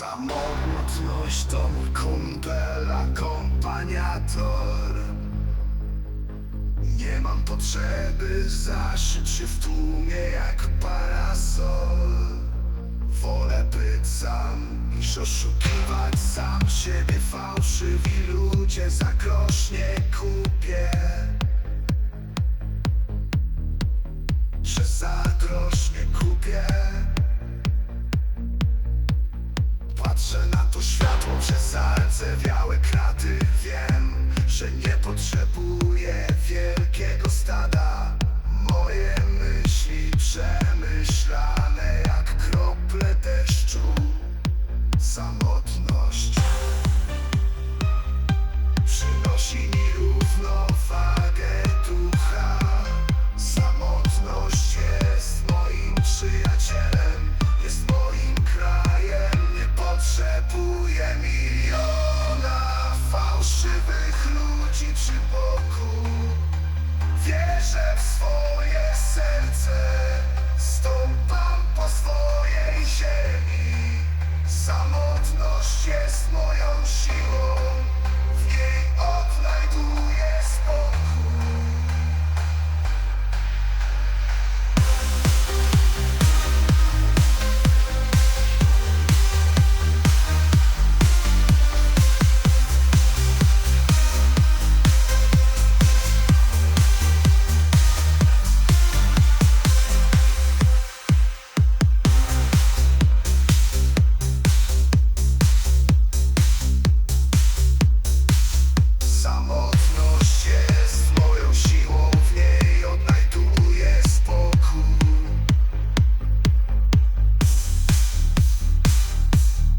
Samotność to mój kumpel, akompaniator. Nie mam potrzeby zaszyć się w tłumie jak parasol. Wolę być sam niż oszukiwać sam siebie. Fałszywi ludzie za grosz nie kupię Patrzę na to światło przez białe kraty. Wiem, że nie potrzebuję wielkiego stada. Moje myśli przemyślane jak krople deszczu. Samo złych ludzi przy boku Wierzę w swoje serce. Stąpam po swojej ziemi. Samotność jest moją siłą.